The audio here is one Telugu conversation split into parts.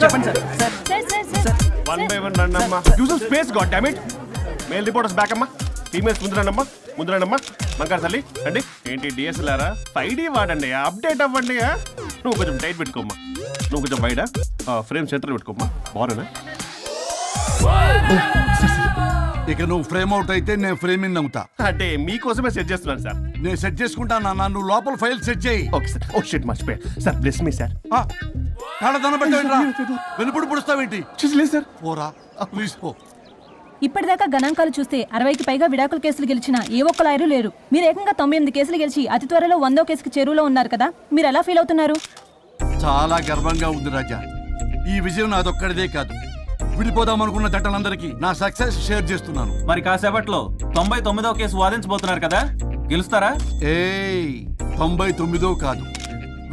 చెప్పండి sir sir sir sir one by one రండి అమ్మా. Use space god dammit male reporters back అమ్మా. ఫీమేల్స్ ముందు రండి అమ్మా. ముందు రండి అమ్మా. తల్లి అండి ఏంటి డిఎస్ఎల్ఆరా ఫైవ్ డీ వాడండి. అప్డేట్ అవ్వండి? నువ్వు కొంచెం టైట్ పెట్టుకోమ్మా. నువ్వు కొంచెం వైడా ఫ్రేమ్ సెంటర్ పెట్టుకోమ్మా. బాగున్నా ఇక నువ్వు ఫ్రేమ్ అవుట్ అయితే నేను ఫ్రేమ్ ఇన్ అవుతా అంటే మీకోసమే సెట్ చేస్తున్నాను సార్ నేను సెట్ చేసుకుంటాను నాన్న. నువ్వు లోపల ఫైల్ సెట్ చేయి. Okay sir. ఓ షిట్ మర్చిపోయా. Sir bless me sir. ఆ, కాళ్ళ దండం పెట్టావేంట్రా? వెనుపుడు పుడుస్తావేంటి? చూసలేదు సార్. పోరా ప్లీజ్ పో. ఇప్పటిదాకా గణాంకాలు చూస్తే అరవైకి పైగా విడాకుల కేసులు గెలిచిన ఏ ఒక్క లాయరు లేరు. మీరు ఏకంగా తొంభై ఎనిమిది కేసులు గెలిచి అతి త్వరలో వందో కేసుకి చెరువులో ఉన్నారు కదా మీరు ఎలా ఫీల్ అవుతున్నారు? చాలా గర్వంగా ఉంది రాజా. ఈ విజయం నాదొక్కడిదే కాదు. విడిపోదాం అనుకున్న జట్టలందరికీ నా సక్సెస్ షేర్ చేస్తున్నాను. మరి కాసేపట్లో తొంభై తొమ్మిదో కేసు వాదించబోతున్నారు కదా? గెలుస్తారా? ఏయ్ తొంభై తొమ్మిదో కాదు.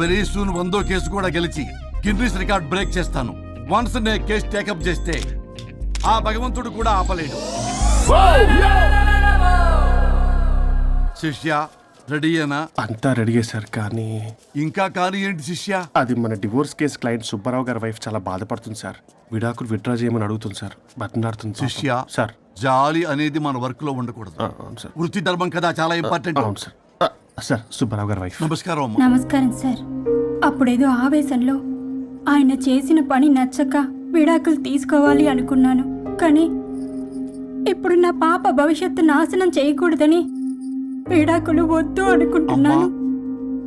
వెరీ సూన్ వందో కేసు కూడా గెలిచి గిన్నీస్ రికార్డ్ బ్రేక్ చేస్తాను. వన్స్ నే కేసు టేకప్ చేస్తే ఆ భగవంతుడు కూడా ఆపలేడు. శిష్య రెడీయేనా అంతా రెడీ సార్ కానీ ఇంకా కానీ ఏంటి శిష్య? అది మన డివోర్స్ కేసు క్లయింట్ సుబ్బారావు గారి వైఫ్ చాలా బాధపడుతుంది సార్. విడాకులు విత్డ్రా చేయమని అడుగుతుంది సార్. బతినాడుతుంది. శిష్య సార్. జాలి అనేది మన వర్క్లో ఉండకూడదు అవును సార్. వృత్తి ధర్మం కదా చాలా ఇంపార్టెంట్. అవును సార్. ఆ, సార్ సుబ్బారావు గారి వైఫ్. నమస్కారం అమ్మా. నమస్కారం సార్. అప్పుడేదో ఆవేశంలో ఆయన చేసిన పని నచ్చక విడాకులు తీసుకోవాలి అనుకున్నాను. కానీ ఇప్పుడు నా పాప భవిష్యత్తు నాశనం చేయకూడదని విడాకులు వద్దు అమ్మా అనుకుంటున్నాను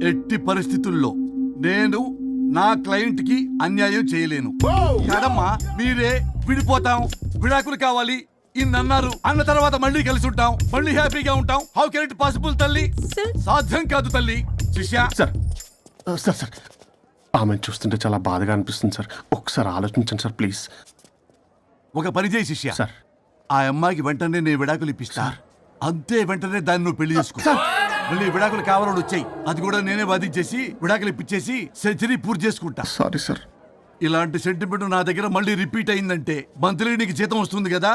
ఎట్టి పరిస్థితుల్లో నేను నా క్లయింట్కి అన్యాయం చేయలేను. కాదమ్మా మీరే విడిపోతాం. విడాకులు కావాలి. ఇన్ని అన్నారు అన్న తర్వాత మళ్ళీ కలిసి ఉంటాం. మళ్ళీ హ్యాపీగా ఉంటాం. హౌ కెన్ ఇట్ పాసిబుల్ తల్లి? సాధ్యం కాదు తల్లి. శిష్య. సార్ ఆ, సార్ సార్ ఆమెను చూస్తుంటే చాలా బాధగా అనిపిస్తుంది సార్ ఒకసారి ఆలోచించండి సార్ ప్లీజ్ ఒక పని చేయి శిష్య. సార్ ఆ అమ్మాయికి వెంటనే నేను విడాకులు ఇప్పిస్తా. అంతే వెంటనే దాన్ని నువ్వు పెళ్ళి చేసుకో. మళ్ళీ విడాకులు కావాలని వచ్చాయి. అది కూడా నేనే వాదించేసి విడాకులు ఇప్పించేసి సెంచరీ పూర్తి చేసుకుంటా. సారీ సార్ ఇలాంటి సెంటిమెంట్ నా దగ్గర మళ్ళీ రిపీట్ అయిందంటే మంత్లీ నీకు జీతం వస్తుంది కదా?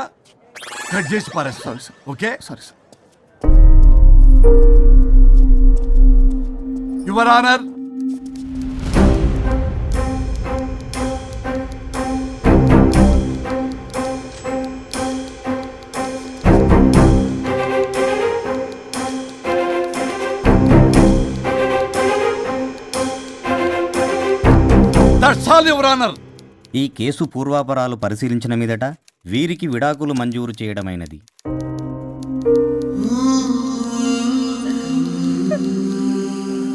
కట్ చేసి పారేస్తా. Sorry sir. Okay? Sorry sir. Your honour. That's all your honour. ఈ కేసు పూర్వాపరాలు పరిశీలించిన మీదట వీరికి విడాకులు మంజూరు చేయడమైనది.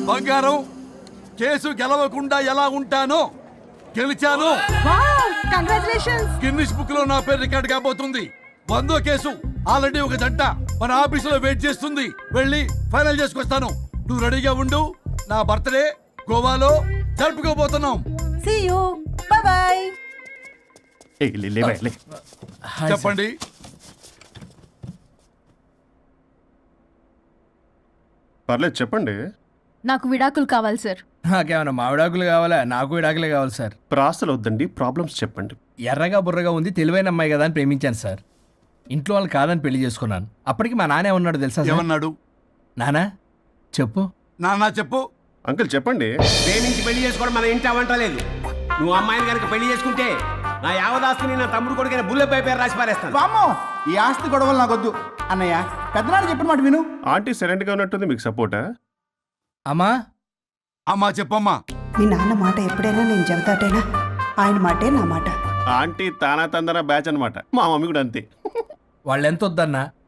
బంగారం కేసు గెలవకుండా ఎలా ఉంటానో గెలిచాను. గిన్నిస్ బుక్లో నా పేరు రికార్డ్ కాబోతుంది. వందో కేసు ఆల్రెడీ ఒక జంట మన ఆఫీసులో వెయిట్ చేస్తుంది. వెళ్ళి ఫైనల్ చేసుకొస్తాను. నువ్వు రెడీగా ఉండు. నా బర్త్డే గోవాలో జరుపుకోబోతున్నాం. చెప్పండి. పర్లేదు చెప్పండి. నాకు విడాకులు కావాలి సార్. నాకేమన్నా మామిడాకులు కావాలా? నాకు విడాకులే కావాలి సార్. ప్రాసలు వద్దండి ప్రాబ్లమ్స్ చెప్పండి. ఎర్రగా బుర్రగా ఉంది తెలివైన అమ్మాయి కదా అని ప్రేమించాను సార్. ఇంట్లో వాళ్ళు కాదని పెళ్ళి చేసుకున్నాను. అప్పటికి మా నాన్న ఏమన్నాడు తెలుసా? ఏమన్నాడు? నానా చెప్పు. నాన్న చెప్పు. అంకుల్ చెప్పండి. ప్రేమించి పెళ్ళి చేసుకోవడం మన ఇంటి అవంటలేదు నువ్వు అమ్మాయిని కనుక పెళ్ళి చేసుకుంటే నా యావదాస్తిని నా తమ్ముడు కొడుకైన బుల్లెపై పేరు రాసి పారేస్తాను. వామ్మో ఈ ఆస్తి గొడవలు నాకొద్దు. అన్నయ్య పెద్దనాడు చెప్పిన మాట విను. ఆంటీ సైలెంట్గా ఉన్నట్టుంది మీకు సపోర్టా? అమ్మా. అమ్మా చెప్పమ్మా. మీ నాన్న మాట ఎప్పుడైనా నేను చెబుతాటేనా? ఆయన మాటే నా మాట. ఆంటీ తానా తందన బ్యాచ్ అన్నమాట. మా మమ్మీ కూడా అంతే. వాళ్ళు ఎంత వద్దన్నా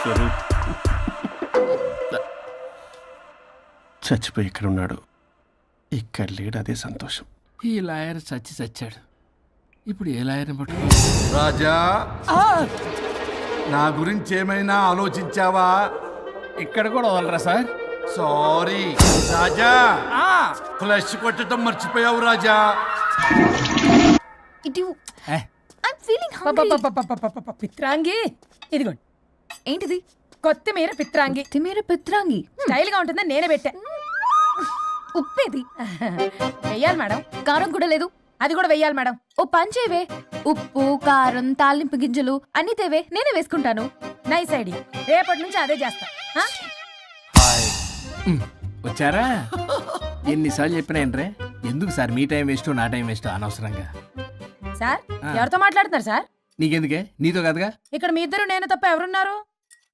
స్వరూప్ చచ్చిపోయి ఇక్కడ ఉన్నాడు ఇక్కడ లేడు అదే సంతోషం. ఈ లాయర్ చచ్చి చచ్చాడు. ఇప్పుడు ఏ లాయర్ని పట్టుకో రాజా! నా గురించి ఏమైనా ఆలోచించావా? ఇక్కడ కూడా వదలరా సార్? సారీ. రాజా! ఫ్లష్ కొట్టడం మర్చిపోయావు రాజా. ఇటు ఐమ్ ఫీలింగ్ పిత్రాంగి! ఇదిగోండి. ఏంటిది? కొత్తిమీర పిత్రాంగి. తిమేర పిత్రాంగి. స్టైల్గా ఉంటుందని నేనే పెట్టా. ఉప్పేది. వెయ్యాలి మేడం. కారం కూడా లేదు. అది కూడా వెయ్యాలి మేడం. ఓ పంచేవే ఉప్పు కారం తాలింపు గింజలు అన్ని తేవే. నేనే వేసుకుంటాను. Nice idea. రేపటి నుంచి అదే చేస్తా. వచ్చారా? ఎన్నిసార్లు చెప్పినా ఏంట్రే? ఎందుకు సార్ మీ టైం వేస్ట్ నా టైం వేస్ట్ అనవసరంగా? సార్. ఎవరితో మాట్లాడుతున్నారు సార్? నీకెందుకే? నీతో కదగా? ఇక్కడ మీ ఇద్దరు నేను తప్ప ఎవరున్నారు?